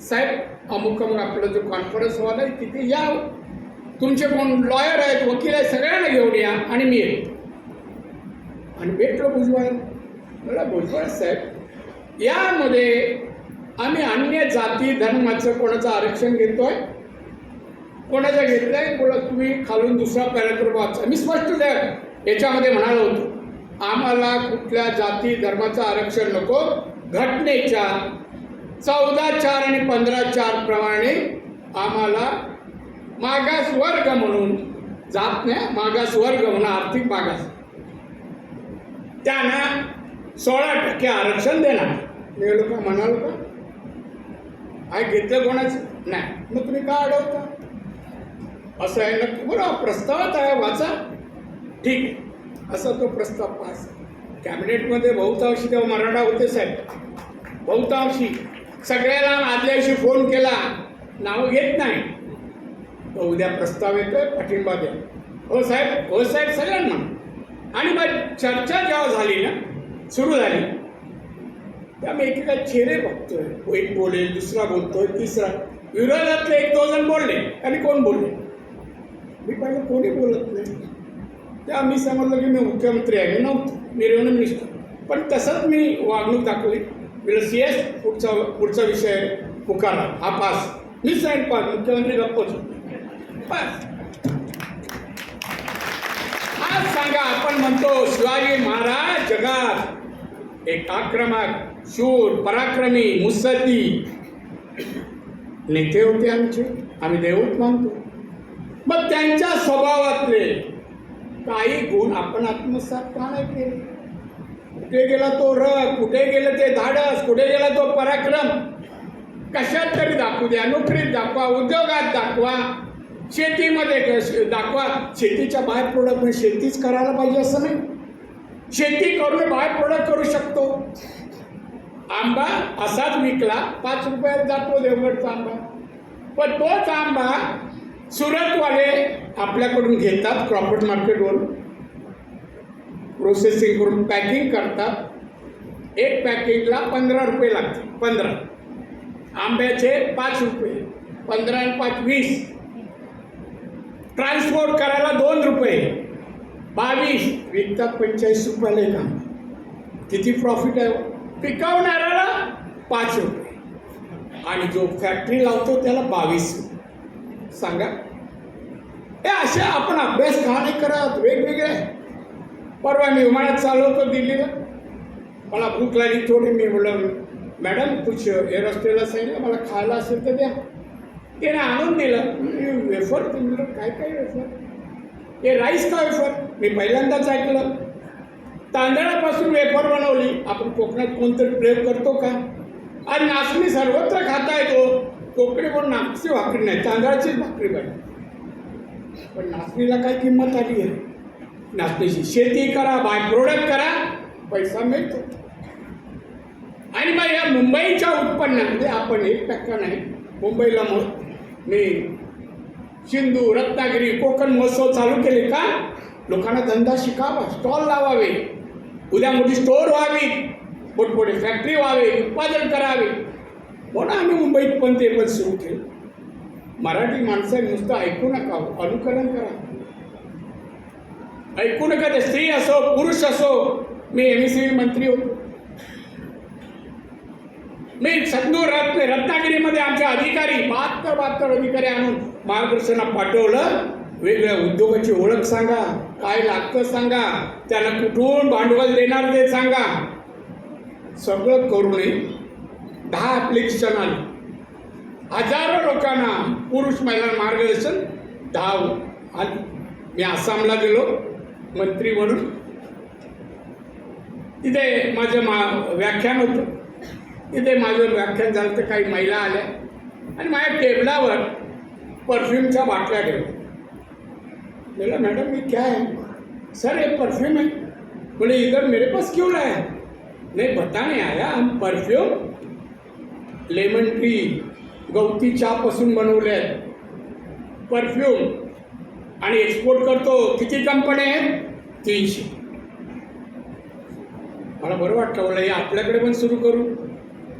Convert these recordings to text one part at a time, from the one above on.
साहेब अमुक अमुक आपलं जो कॉन्फरन्स हॉल आहे तिथे या. तुमचे कोण लॉयर आहेत वकील आहेत सगळ्यांना घेऊन या आणि मी येतो. आणि भेटलो भुजबळ मला भुजबळ साहेब यामध्ये आम्ही अन्य जाती धर्माचं कोणाचं आरक्षण घेतोय? कोणाचं घेतलंय? कोणा तुम्ही खालून दुसरा पॅराग्राफ वाचा. मी स्पष्ट द्या याच्यामध्ये म्हणालो होतो. आम्हाला कुठल्या जाती धर्माचं आरक्षण नको घटनेच्या चौदा चार आणि पंधरा चार प्रमाणे आम्हाला मागास वर्ग म्हणून जात नाही मागास वर्ग म्हणून आर्थिक मागास. त्यांना सोळा टक्के आरक्षण देणार. मी लोक म्हणाल का? काय घेतलं कोणाचं? नाही. मग तुम्ही का अडवता? असं आहे नक्की बरोबर प्रस्तावात आहे वाचा. ठीक आहे. असा तो प्रस्ताव पास. कॅबिनेटमध्ये बहुतांशी तेव्हा मराठा होते साहेब. बहुतांशी. सगळ्याला आदल्याशी फोन केला. नावं घेत नाही. तो उद्या प्रस्ताव येतोय पाठिंबा द्या हो साहेब हो साहेब सगळ्यांना. आणि मग चर्चा जेव्हा झाली ना सुरू झाली. त्यामुळे एकेका चेहरे बघतोय. एक बोलेल दुसरा बोलतोय तिसरा. विरोधातले एक दोन जण बोलले आणि कोण बोलले? मी पाहिलं कोणी बोलत नाही. त्या मी समजलं की मी मुख्यमंत्री आहे नव्हतो. मी रेव्हन्यू मिनिस्टर पण तसंच मी वागणूक दाखवली. मी सी एस पुढचा पुढचा विषय पुकारला हा पास मी अँड पास मुख्यमंत्री गप्पच. पास आज सांगा आपण म्हणतो शिवाजी महाराज जगात एक आक्रमक शूर पराक्रमी मुत्सद्दी नेते होते आमचे. आम्ही देवत मानतो. मग त्यांच्या स्वभावातले काही गुण आपण आत्मसात का नाही केले? कुठे गेला तो रग कुठे गेलं ते धाडस? कुठे गेला तो पराक्रम? कशात तरी दाखवू द्या. नोकरीत दाखवा उद्योगात दाखवा. शेतीमध्ये दाखवा. शेतीच्या बाहेर प्रोडक्ट म्हणजे शेतीच करायला पाहिजे असं नाही. शेती करून बाहेर प्रोडक्ट करू शकतो. आंबा असाच विकला पाच रुपयात जातो देवगडचा आंबा. पण तोच आंबा सुरतवाले आपल्याकडून घेतात क्रॉफर्ट मार्केटवरून प्रोसेसिंग करून पॅकिंग करतात. एक पॅकिंगला पंधरा रुपये लागते पंधरा. आंब्याचे पाच रुपये. पंधरा आणि पाच वीस. ट्रान्सपोर्ट करायला दोन रुपये. बावीस. विकतात पंचेचाळीस रुपयाला एक आंबा. किती प्रॉफिट आहे? पिकवणाऱ्याला पाच रुपये. आणि जो फॅक्टरी लावतो त्याला बावीस रुपये. सांगा. हे असे आपण अभ्यास का नाही करत? वेगवेगळे. परवा मी विमानात चाललो होतो दिल्लीला. मला भूक लागली थोडी. मी बोललो मॅडम कुछ हे रस्त्याला सांगितलं मला खायला असेल तर द्या. त्याने आणून दिलं. मी वेफर म्हणलं काय काय वेफर? हे राईस का वेफर? मी पहिल्यांदाच ऐकलं. तांदळापासून वेफर बनवली. आपण कोकणात कोणतरी प्रयोग करतो का? आणि नाचणी सर्वत्र खाता येतो. कोकणी पण नाचची भाकरी नाही. तांदळाचीच भाकरी पाहिजे पण नाचणीला काय किंमत आली आहे? नाचण्याची शेती करा बाय प्रोडक्ट करा पैसा मिळतो. आणि मग या मुंबईच्या उत्पन्नामध्ये आपण एक टक्का नाही मुंबईला मग मी सिंधू रत्नागिरी कोकण महोत्सव चालू केले का? लोकांना धंदा शिकावा स्टॉल लावावे. उद्या मोठी स्टोअर व्हावी. मोठमोठी फॅक्टरी व्हावे उत्पादन करावे. म्हणून आम्ही मुंबईत पण ते पण सुरू केलं. मराठी माणसं नुसतं ऐकू नका अनुकरण करा. ऐकू नका ते स्त्री असो पुरुष असो. मी एम सी मंत्री होतो. मी संदूर रत्न रत्नागिरीमध्ये आमचे अधिकारी बहात्तर बहात्तर अधिकारी आणून मार्गदर्शनाला पाठवलं. वेगवेगळ्या उद्योगाची ओळख सांगा काय लागतं सांगा त्याला कुठून भांडवल देणार ते सांगा. सगळं करूनही दहा ॲप्लिकेशन आली. हजारो लोकांना पुरुष महिला मार्गदर्शन दहा आली. मी आसामला गेलो. मंत्री म्हणून. तिथे माझं मा व्याख्यान होतं. तिथे माझं व्याख्यान झालं तर काही महिला आल्या. आणि माझ्या टेबलावर परफ्यूमच्या बाटल्या ठेवल्या. बोला मॅडम मी क्या है? सर ये परफ्यूम है. बोले इधर मेरे पास क्यों लाया नहीं बताने आया हम परफ्यूम लेमन टी गवती चहापासून बनवले आहेत. परफ्यूम आणि एक्सपोर्ट करतो. किती कंपन्या आहेत? तीनशे. मला बरं वाटलं बोला हे आपल्याकडे पण सुरू करू.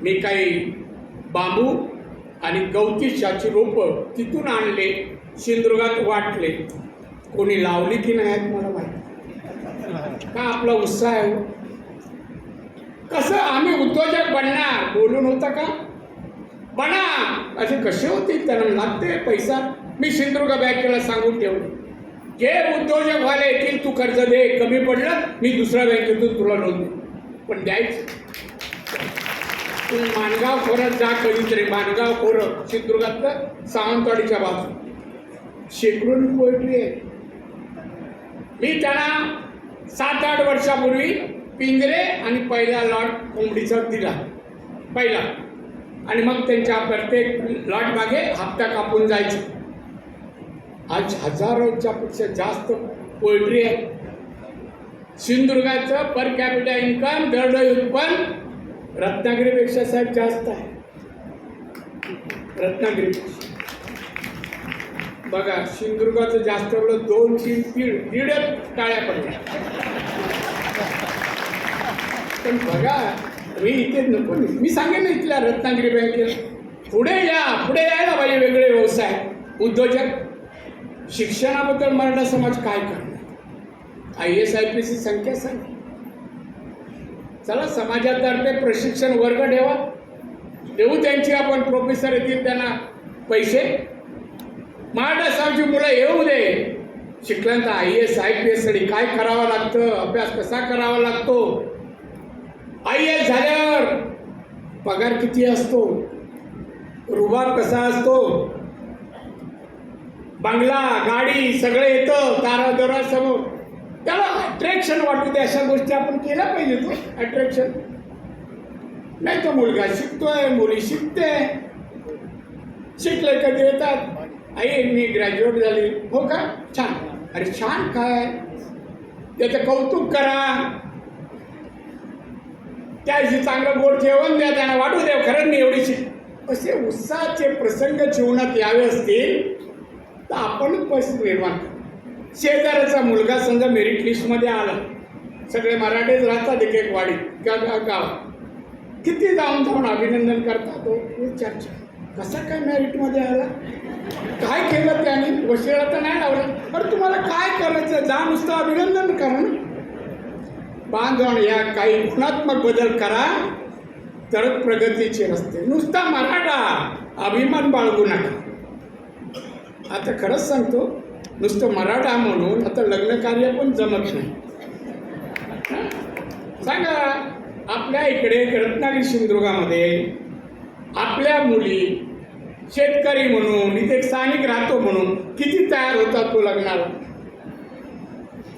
मी काही बांबू आणि गवतीशाची रोपं तिथून आणले सिंधुदुर्गात वाटले. कोणी लावली की नाही आहेत मला माहिती का आपला उत्साह आहे हो? कसं आम्ही उद्योजक बनणार? बोलून होता का? बना. असे कसे होते? त्यांना लागते पैसा. मी सिंधुदुर्ग बँकेला सांगून ठेवले. जे उद्योजक व्हायला येतील तू कर्ज दे कमी पडलं मी दुसऱ्या बँकेतून तुला लोन दे पण द्यायचं. तू माणगाव खोरत जा कधीतरी माणगाव खोरं सिंधुदुर्गातलं सावंतवाडीच्या बाजू शेकडून पोएट्री आहे मी त्यांना सात आठ वर्षापूर्वी पिंजरे आणि पहिला लॉट कोंबडीचा दिला. पहिला. आणि मग त्यांच्या प्रत्येक लॉट मागे हप्ता कापून जायचं. आज हजारोच्या पेक्षा जास्त पोयट्री आहे सिंधुदुर्गाचं पर कॅपिटल इन्कम दरडोई उत्पन्न रत्नागिरीपेक्षा साहेब जास्त आहे. रत्नागिरीपेक्षा. बघा सिंधुदुर्गाचं जास्त एवढं दोन तीन तीन दीड टाळ्या पडल्या. पण बघा मी इथे नको मी सांगेन ना इथल्या रत्नागिरी बँकेला पुढे या पुढे यायला पाहिजे वेगळे व्यवसाय. उद्योजक शिक्षणाबद्दल मराठा समाज काय करणार? आय एस आय पी ची संख्या सांग. चला समाजातर्फे प्रशिक्षण वर्ग ठेवा. देऊ त्यांची आपण प्रोफेसर येतील त्यांना पैसे. मराठा समाजाची मुलं येऊ दे. शिकल्यानंतर आय एस आय पी एससाठी काय करावं लागतं? अभ्यास कसा करावा लागतो? आय एस झाल्यावर पगार किती असतो? रुबाब कसा असतो? बंगला गाडी सगळं येतं दारा समोर. त्याला अट्रॅक्शन वाटू दे अशा गोष्टी आपण केल्या पाहिजे तो अट्रॅक्शन नाही तो मुलगा शिकतोय मुली शिकते. शिकले कधी येतात? आई मी ग्रॅज्युएट झाली. हो का? छान. अरे छान काय? त्याचं कौतुक करा. त्याशी चांगलं बोर्ड जेवण द्या त्यांना वाटू द्या. खरंच नाही एवढी शिक असे उत्साहाचे प्रसंग जीवनात यावे असतील तर आपण परिस्थिती निर्माण शेजाऱ्याचा मुलगा समजा मेरिट लिस्टमध्ये आला. सगळे मराठीच राहतात एक एक वाडीत किंवा गा- गावात. किती जाऊन जाऊन अभिनंदन करतात हो? तो चर्चा. कसा काय मॅरिटमध्ये आला? काय केलं त्याने? वशिला तर नाही लावलं. बरं तुम्हाला काय करायचं? जा नुसतं अभिनंदन करा ना. बांधवण या काही गुणात्मक बदल करा. तरच प्रगतीचे रस्ते. नुसता मराठा. अभिमान बाळगू नका. आता खरंच सांगतो नुसतं मराठा म्हणून आता लग्न कार्य पण जमत नाही. सांगा आपल्या इकडे रत्नागिरी सिंधुदुर्गामध्ये आपल्या मुली शेतकरी म्हणून इथे स्थानिक राहतो म्हणून किती तयार होतात तो लग्नाला?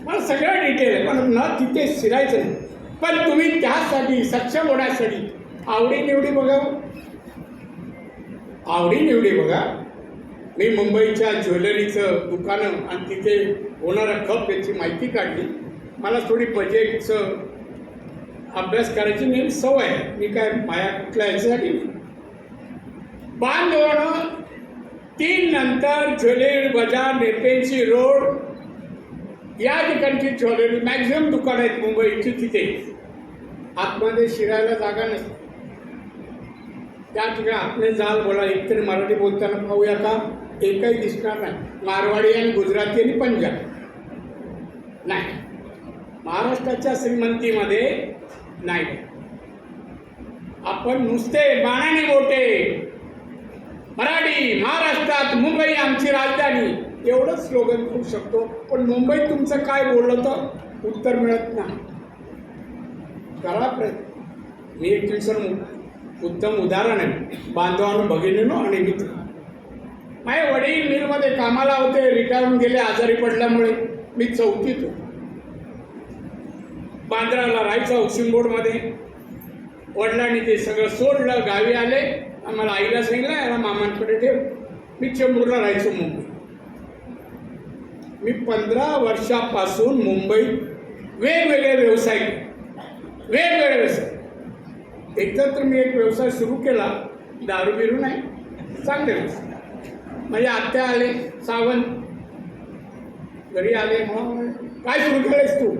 मला सगळं डिटेल आहे पण न तिथे शिरायचं नाही. पण तुम्ही त्यासाठी सक्षम होण्यासाठी आवडीनिवडी बघा हो. आवडीनिवडी बघा. मी मुंबईच्या ज्वेलरीचं दुकानं आणि तिथे होणारा खप याची माहिती काढली. मला थोडी बजेटचं अभ्यास करायची नेहमी सवय आहे. मी काय माया कुठल्या याच्यासाठी नाही. बांधवणं तीन नंतर ज्वेलरी बाजार नेपेन्सी रोड या ठिकाणची ज्वेलरी मॅक्झिमम दुकानं आहेत मुंबईची तिथे. आतमध्ये शिरायला जागा नसते. त्या ठिकाणी आपले जाल बोला एकतरी मराठी बोलताना पाहूया का? एकही दिसणार नाही. मारवाडी आणि गुजराती आणि पंजाब. नाही. महाराष्ट्राच्या श्रीमंतीमध्ये नाही. आपण नुसते बाणाने बोटे. मराठी महाराष्ट्रात मुंबई आमची राजधानी. एवढंच स्लोगन करू शकतो. पण मुंबईत तुमचं काय बोललं तर उत्तर मिळत नाही. करा प्रयत्न. मी एक तुमचं उत्तम उदाहरण आहे. बांधवांनो भगिनीनो आणि मित्र. माझे वडील मिलमध्ये कामाला होते रिटायर गेले आजारी पडल्यामुळे मी चौथीत होतो. बांद्राला राहायचं हाऊसिंग बोर्डमध्ये वडिलांनी ते सगळं सोडलं गावी आले आम्हाला आईला सांगितलं याला मामांकडे ठेव. मी चेंबूरला राहायचो मुंबई मी पंधरा वर्षापासून मुंबईत वेगवेगळे व्यवसाय केले. वेगवेगळे व्यवसाय. एकदा तर मी एक व्यवसाय सुरू केला दारू बिरू नाही चांगले व्यवसाय. म्हणजे आत्या आले सावंत. घरी आले मग काय सुरू केलंयस तू?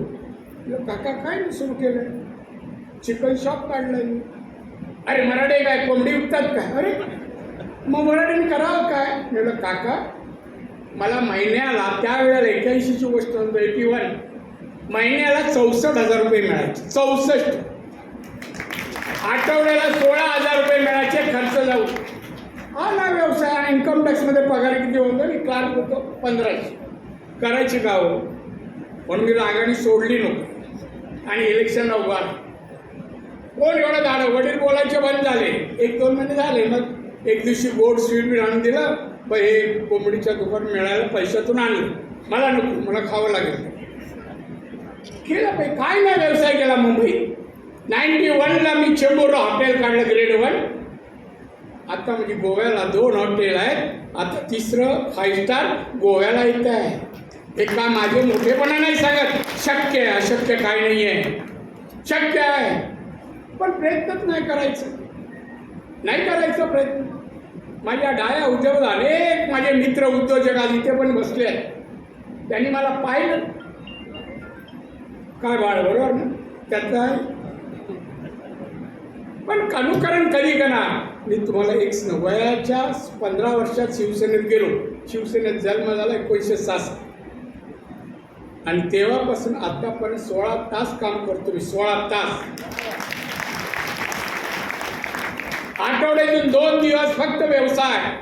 काका काय सुरू केलं चिकन शॉप काढलं मी. अरे मराठे काय? कोंबडी विकतात काय? अरे मग मराठीने करावं काय? म्हटलं म्हणलं काका मला महिन्याला त्यावेळेला एक्याऐंशीची गोष्ट एटी वन. महिन्याला चौसष्ट हजार रुपये मिळायचे. चौसष्ट. आठवड्याला सोळा हजार रुपये मिळायचे खर्च जाऊ हा ना व्यवसाय इन्कम टॅक्समध्ये पगार किती होतो आणि क्लार्क होतो पंधराशे. करायची का हो पण मी रागाने सोडली नको. आणि इलेक्शन उभा कोण एवढं झालं वडील बोलायचे बंद झाले. एक दोन महिने झाले. मग एक दिवशी बोर्ड स्वीट बी आणून दिलं. ब हे कोंबडीच्या दुकान मिळायला पैशातून आणलं. मला नको. मला खावं लागेल. केलं पाहिजे काय नाही व्यवसाय केला मुंबईत. नाईन्टी वनला मी चेंबूरला हॉटेल काढलं ग्रेड वन. आता म्हणजे गोव्याला दोन हॉटेल आहेत. आता तिसरं फाईव्ह स्टार गोव्याला येत आहे. हे काय माझे मोठेपणा नाही सांगत. शक्य आहे अशक्य काय नाही आहे. शक्य आहे. पण प्रयत्नच नाही करायचं. नाही करायचं प्रयत्न. माझ्या डाया उद्योग अनेक माझे मित्र उद्योजक आज इथे पण बसले आहेत. त्यांनी मला पाहिलं. काय बाळ बरोबर ना? त्याचं आहे. पण अनुकरण कधी करा मी तुम्हाला एक वयाच्या पंधरा वर्षात शिवसेनेत गेलो. शिवसेनेत जन्म झाला एकोणीसशे सहासष्ट. आणि तेव्हापासून आतापर्यंत सोळा तास काम करतो मी सोळा तास. आठवड्यातून दोन दिवस फक्त व्यवसाय.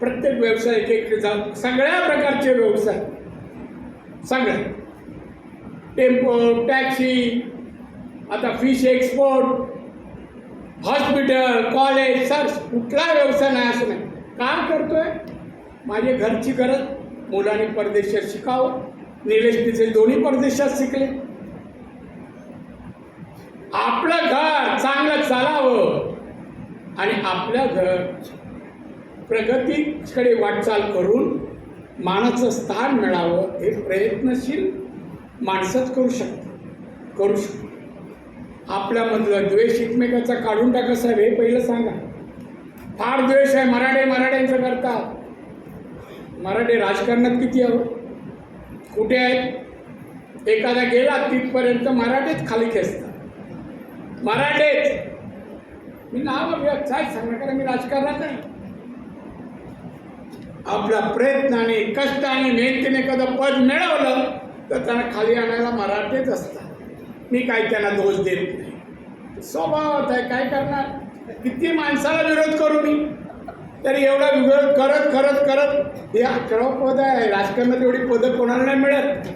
प्रत्येक व्यवसाय एक एक जा- सगळ्या प्रकारचे व्यवसाय. सगळे. टेम्पो टॅक्सी आता fish export hospital college sir कुठला व्यवसाय नाही असं नाही. काय करतोय. माझी घरची गरज मुलांनी परदेशात शिकावं. निलेश तिचे दोन्ही परदेशात शिकले. आपलं घर चांगलं चालावं आणि आपल्या घर प्रगतीकडे वाटचाल करून मानाचं स्थान मिळावं हे प्रयत्नशील माणसंच करू शकतात. करू शकतो आपल्यामधलं द्वेष एकमेकाचा काढून टाका साहेब हे पहिलं सांगा. फार द्वेष आहे मराठे मराठ्यांचं करतात. मराठे राजकारणात किती आहो? कुठे आहेत? एखादा गेला तिथपर्यंत मराठेच खाली खेचतात. मराठेच. मी नाव व्यवसाय सांगणार कारण मी राजकारणात नाही आपल्या प्रयत्नाने कष्टाने मेहनतीने एखादं पद मिळवलं तर त्यांना खाली आणायला मराठीच असतात. मी काय त्यांना दोष देत नाही. स्वभावात आहे काय करणार? किती माणसाला विरोध करू मी? तरी एवढा विरोध करत करत करत हे अकरा पद आहे. राजकारणात एवढी पदं कोणाला नाही मिळत.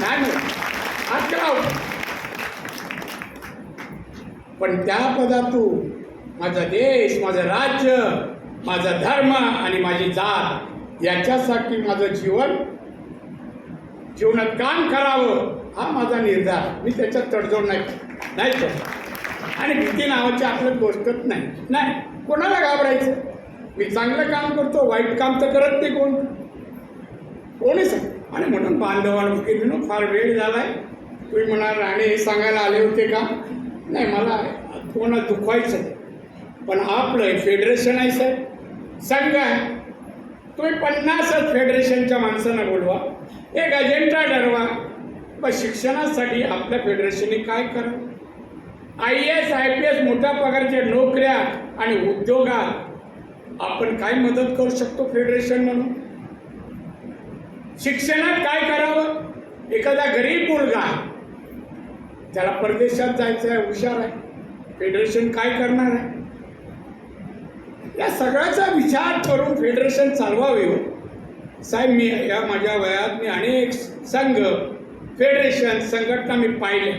नाही मिळत. अकरा पण त्या पदातून माझा देश माझं राज्य माझा धर्म आणि माझी जात याच्यासाठी माझं जीवन जीवनात काम करावं. हा माझा निर्धार. मी त्याच्यात तडजोड नाही नाही करत. आणि भीती नावाची आपलं गोष्टच नाही. नाही. कोणाला घाबरायचं? मी चांगलं काम करतो वाईट काम तर करत नाही कोण. कोणीच नाही. आणि म्हणून बांधवांनो फार वेळ झाला आहे तुम्ही म्हणाल राणे हे सांगायला आले होते का? नाही मला कोणाला दुखवायचं आहे. पण आपलं फेडरेशन आहे साहेब. संघ आहे तुम्ही पन्नासच फेडरेशनच्या माणसांना बोलवा. एक अजेंडा ठरवा. पण शिक्षणासाठी आपल्या फेडरेशनने काय करावं? I S I P S मोठ्या पगारच्या नोकऱ्या आणि उद्योगात आपण काय मदत करू शकतो फेडरेशन म्हणून? शिक्षणात काय करावं? एखादा गरीब मुलगा त्याला परदेशात जायचं आहे हुशार आहे. फेडरेशन काय करणार आहे? या सगळ्याचा विचार करून फेडरेशन चालवावे हो. साहेब मी या माझ्या वयात मी अनेक संघ फेडरेशन संघटना मी पाहिले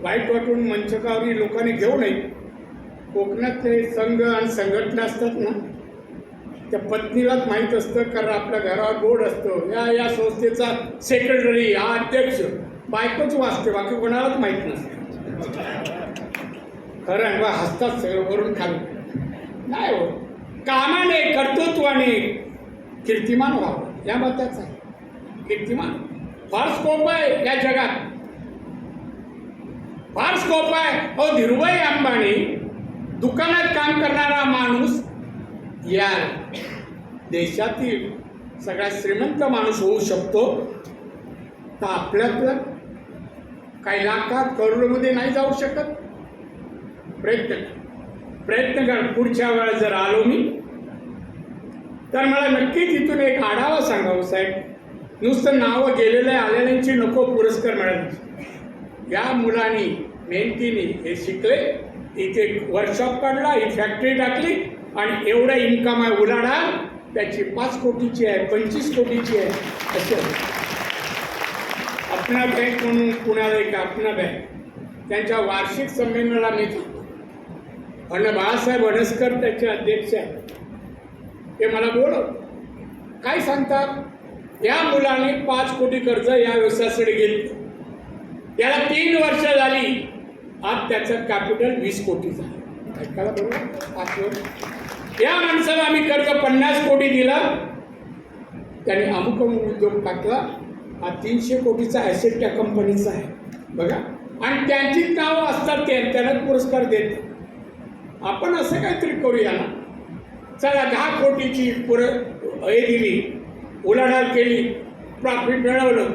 वाईट वाटून मंचकावरी लोकांनी घेऊ नये. कोकणातले संघ आणि संघटना असतात ना त्या पत्नीलाच माहीत असतं कारण आपल्या घरावर बोर्ड असतो. या या संस्थेचा सेक्रेटरी हा अध्यक्ष बायकोच वाचते बाकी कोणालाच माहीत नसतं. खरं आहे बा हसतात सगळं वरून खाली. नाही हो. कामाने कर्तृत्वाने कीर्तिमान व्हावं. या मताचा आहे. कीर्तिमान. फार स्कोप आहे या जगात. फार स्कोप आहे. अहो धीरुभाई अंबानी दुकानात काम करणारा माणूस या देशातील सगळ्यात श्रीमंत माणूस होऊ शकतो. तर आपल्यातलं काही लाखात करोडमध्ये नाही जाऊ शकत. प्रयत्न प्रयत्न कर. पुढच्या वेळेस जर आलो मी तर मला नक्कीच इथून एक आढावा सांगावं साहेब. नुसतं नावं गेलेल्या आलेल्यांची नको पुरस्कार मिळाले. या मुलांनी मेहनतीने हे शिकले इथे वर्कशॉप काढला ही फॅक्टरी टाकली आणि एवढं इन्कम आहे उलाढा त्याची पाच कोटीची आहे पंचवीस कोटीची आहे असं. अपना बँक म्हणून पुण्याला एक अपना बँक त्यांच्या वार्षिक संमेलनाला मी अण्णा बाळासाहेब अडसकर त्याचे अध्यक्ष आहेत. ते मला बोलव काय सांगतात? या मुलाने पाच कोटी कर्ज या व्यवसायासाठी घेतलं. त्याला तीन वर्ष झाली. आज त्याचं कॅपिटल वीस कोटी झालं. ऐकायला बरोबर? पाच वर्ष. या माणसाला आम्ही कर्ज पन्नास कोटी दिला. त्याने अमुक अमुक उद्योग टाकला. हा तीनशे कोटीचा ॲसेट त्या कंपनीचा आहे. बघा. आणि त्यांची नावं असतात ते. त्यालाच पुरस्कार देत. आपण असं काहीतरी करूया ना. चला दहा कोटीची पुर हे दिली. उलाढाल केली प्रॉफिट मिळवलं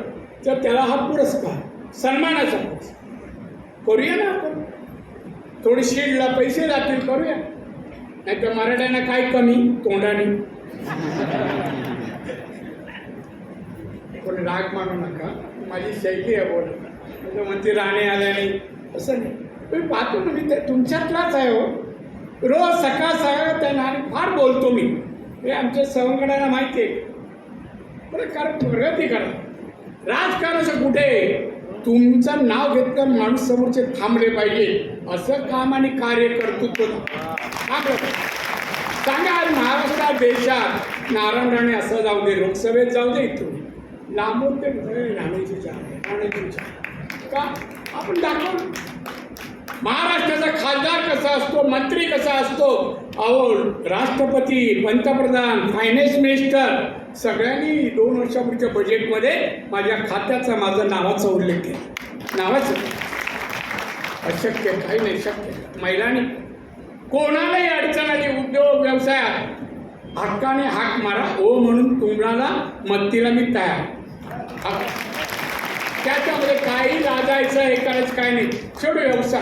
तर त्याला हा पुरस्कार सन्मानाचा पुरस्कार. करूया ना आपण? थोडी शीडला पैसे जातील करूया. नाही तर मराठ्यांना काय कमी तोंडाने. कोणी राग मानू नका माझी शैली आहे बोल म्हणजे म्हणते राणे आल्याने असं नाही. तुम्ही पाहतो ना मी ते तुमच्यातलाच आहे हो. रोज सकाळ सकाळ त्यांना आणि फार बोलतो मी. हे आमच्या सवंगडाला माहिती आहे. कारण प्रगती करा राजकारणाचं कुठे तुमचं नाव घेतलं माणूस समोरचे थांबले पाहिजे. असं काम आणि कार्य कर्तृत्व हा बरं. सांगा आज महाराष्ट्रात देशात नारायण राणे असं जाऊ दे लोकसभेत जाऊ दे इथून. लांबून ते म्हणे, राणेची चाल राणेची का? आपण दाखवू महाराष्ट्राचा खासदार कसा असतो मंत्री कसा असतो? अहो राष्ट्रपती पंतप्रधान फायनान्स मिनिस्टर सगळ्यांनी दोन वर्षापूर्वीच्या बजेटमध्ये माझ्या खात्याचा माझा नावाचा उल्लेख केला. नावाचं. अशक्य काही नाही शक्य. महिलांनी कोणालाही अडचण आली उद्योग व्यवसायात हक्काने हाक मारा ओ म्हणून तुम्हाला मत्तीला मी तयार. त्याच्यामध्ये काही लाजायचं हे करायचं काय नाही. शेवटी व्यवसाय.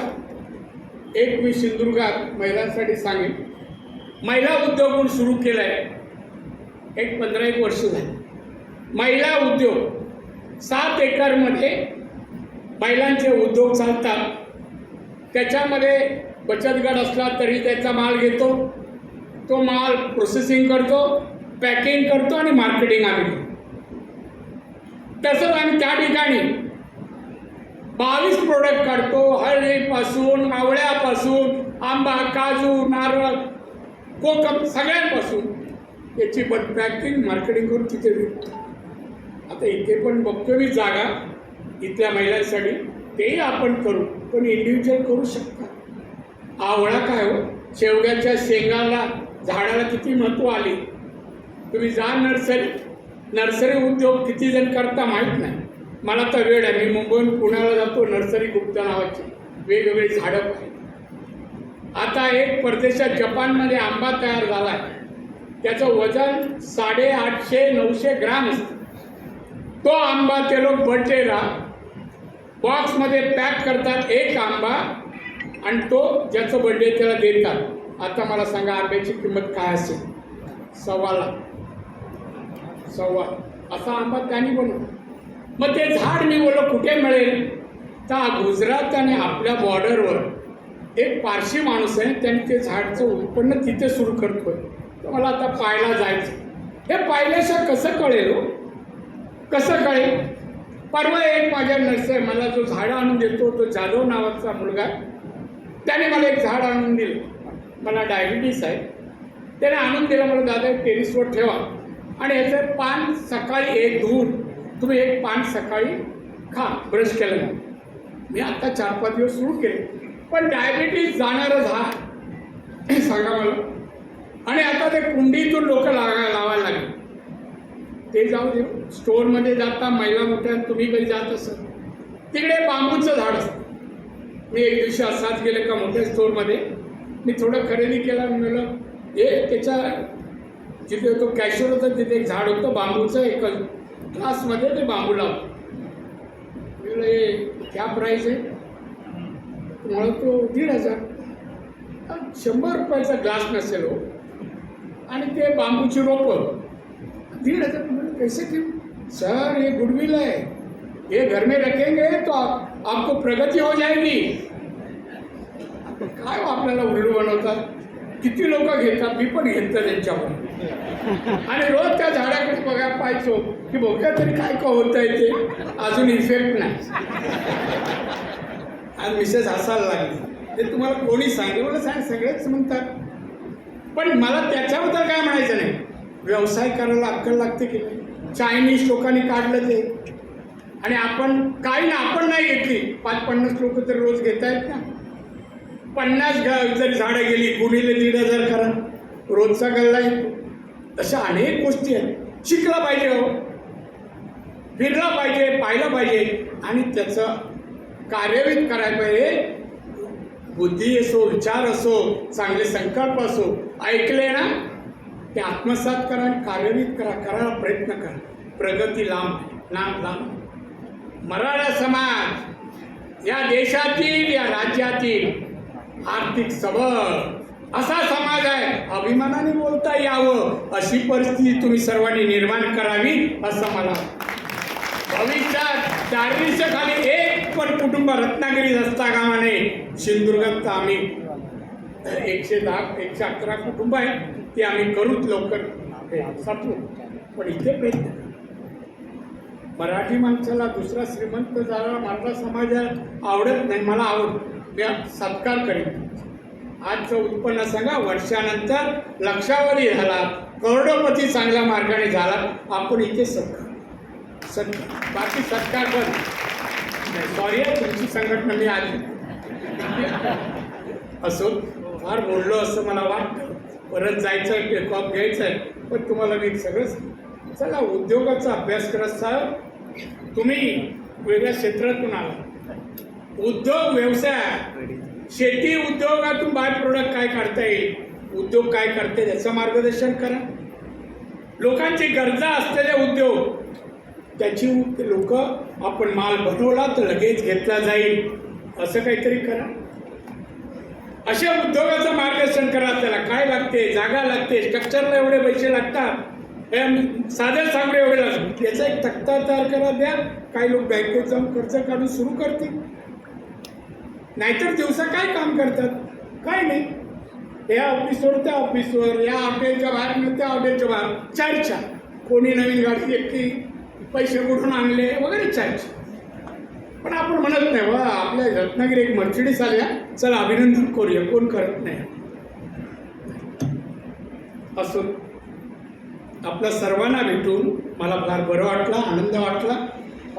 एक मी सिंधुदुर्गात महिलांसाठी सांगेन. महिला उद्योग म्हणून सुरू केलं आहे एक पंधरा एक वर्ष झाली. महिला उद्योग. सात एकरमध्ये महिलांचे उद्योग चालतात. त्याच्यामध्ये बचत गट असला तरी त्याचा माल घेतो. तो माल प्रोसेसिंग करतो पॅकिंग करतो आणि मार्केटिंग आम्ही करतो. तसंच आम्ही त्या ठिकाणी बावीस प्रोडक्ट काढतो हळदीपासून आवळ्यापासून आंबा काजू नारळ कोकम सगळ्यांपासून. याची पण पॅकिंग मार्केटिंग करून तिथे विकतो आता इथे पण बघतो मी जागा इथल्या महिलांसाठी. तेही आपण करू पण इंडिव्हिज्युअल करू शकता. आवळा काय हो? शेवग्याच्या शेंगाला झाडाला किती महत्त्व आले? तुम्ही जा नर्सरी. नर्सरी उद्योग किती जण करता माहीत नाही. मला तर वेळ आहे मी मुंबईहून पुण्याला जातो नर्सरी गुप्ता नावाची. वेगवेगळी झाडं पाहिजे आता एक परदेशात जपानमध्ये आंबा तयार झाला आहे त्याचं वजन साडेआठशे नऊशे ग्राम असतं. तो आंबा ते लोक बर्थडेला बॉक्समध्ये पॅक करतात एक आंबा आणि तो ज्याचं बड्डे त्याला देतात. आता मला सांगा आंब्याची किंमत काय असेल? सव्वा लाख. सव्वा. असा आंबा त्यांनी बनवला. मग ते झाड मी बोललो कुठे मिळेल? तर गुजरात आणि आपल्या बॉर्डरवर एक पारशी माणूस आहे त्यांनी ते झाडचं उत्पन्न तिथे सुरू करतोय. मला आता पाहायला जायचं. हे पाहिल्याशिवाय कसं कळेल हो? कसं कळेल? परवा एक माझ्या नर्सरी मला जो झाडं आणून देतो तो जाधव नावाचा मुलगा त्याने मला एक झाड आणून दिलं. मला डायबिटीस आहे. त्याने आणून दिलं मला दादा टेरिसवर ठेवा. आणि याचं पान सकाळी एक धुवून तुम्ही एक पान सकाळी खा ब्रश केलं मी आता चार पाच दिवस सुरू केले. पण डायबिटीस जाणारं झाड सांगा मला. आणि आता ते कुंडीतून लोक लागा लावायला लागले. ते जाऊ दे. स्टोअरमध्ये जाता महिला मोठ्या तुम्ही कधी जात असत तिकडे बांबूचं झाड असतं. मी एक दिवशी असाच गेले का मोठ्या स्टोअरमध्ये. मी थोडं खरेदी केलं मिळलं हे त्याच्या जिथे तो कॅशर होता तिथे एक झाड होतं बांबूचं एक ग्लासमध्ये ते बांबू लावतो. हे क्या प्राईस आहे? तुम्हाला तो दीड हजार. शंभर रुपयाचा ग्लास नसेल हो. आणि ते बांबूची रोपं. दीड हजार रुपये कैसे क्यों सर ये गुडविल है ये घर में रखेंगे तो आप, आपको प्रगती हो जाएगी. काय हो आपल्याला उलडू बनवतात? किती लोक घेतात? मी पण घेतलं त्यांच्यावर. आणि रोज त्या झाडाकडे बघायला पाहायचो की बघूया तरी काय का होत आहे ते. अजून इफेक्ट नाही. आणि मिसेस हसायला लागली. ते तुम्हाला कोणी सांगितलं? मला सांग सगळेच म्हणतात. पण मला त्याच्याबद्दल काय म्हणायचं नाही. व्यवसाय करायला अक्कल लागते की नाही? चायनीज लोकांनी काढलं ते. आणि आपण काही ना आपण नाही घेतली. पाच पन्नास लोक तर रोज घेत आहेत ना. पन्नास घ जरी झाडं गेली गुणीले दीड हजार करा. रोजचा गल्ला येतो. अशा अनेक गोष्टी आहेत. शिकला पाहिजे हो. फिरला पाहिजे पाहिलं पाहिजे. आणि त्याचं कार्यान्वित करायला पाहिजे. बुद्धी असो विचार असो चांगले संकल्प असो ऐकले ना ते आत्मसात करा आणि कार्यान्वित करा करायला प्रयत्न करा प्रगती लांब लांब लांब मराठा समाज या देशातील या राज्यातील आर्थिक सबळ असा समाज आहे अभिमानाने बोलता यावं अशी परिस्थिती तुम्ही सर्वांनी निर्माण करावी असं मला वाटतं. भविष्यात चारशे खाली एक पण कुटुंब रत्नागिरीत असता कामा नये सिंधुदुर्गात आम्ही एकशे दहा एकशे अकरा कुटुंब आहे ते आम्ही करूच लवकर. हे सापडू पण इथे प्रयत्न मराठी माणसाला दुसरा श्रीमंत झाला मराठा समाजाला आवडत नाही मला आवड मी सत्कार करीन. आजचं उत्पन्न सांगा वर्षानंतर लक्षावरी झाला करोडोपती चांगल्या मार्गाने झाला आपण इथे सत्कार. सत्कार. बाकी सत्कार पण सॉरी तुमची संघटना मी आली. असो फार बोललो असं मला वाटतं. परत जायचं आहे टेक ऑफ घ्यायचं आहे पण तुम्हाला मी सगळंच चला उद्योगाचा अभ्यास करत साहेब तुम्ही वेगळ्या क्षेत्रातून आला. उद्योग व्यवसाय. शेती उद्योगातून बाय प्रोडक्ट काय काढता येईल? उद्योग काय करते? त्याचं मार्गदर्शन करा. लोकांची गरजा असलेले उद्योग. त्याची लोक आपण माल बनवला तर लगेच घेतला जाईल. असं काहीतरी करा. अशा उद्योगाचं मार्गदर्शन करा. त्याला काय लागते जागा लागते स्ट्रक्चरला एवढे पैसे लागतात. हे साध्या सामने एवढे लागतात याचा एक तक्ता तयार करा द्या. काही लोक बँकेत जाऊन कर्ज काढून सुरू करतील. नाहीतर दिवसा काय काम करतात? काय नाही. या ऑफिसवर त्या ऑफिसवर या हॉटेलच्या बाहेर त्या हॉटेलच्या बाहेर. चर्चा कोणी नवीन गाडी घेतली पैसे कुठून आणले वगैरे चर्चा पण आपण म्हणत नाही वा आपल्या रत्नागिरी एक मर्चिडीस आल्या चला अभिनंदन करूया. कोण करत नाही? असो आपल्या सर्वांना भेटून मला फार बरं वाटलं आनंद वाटला.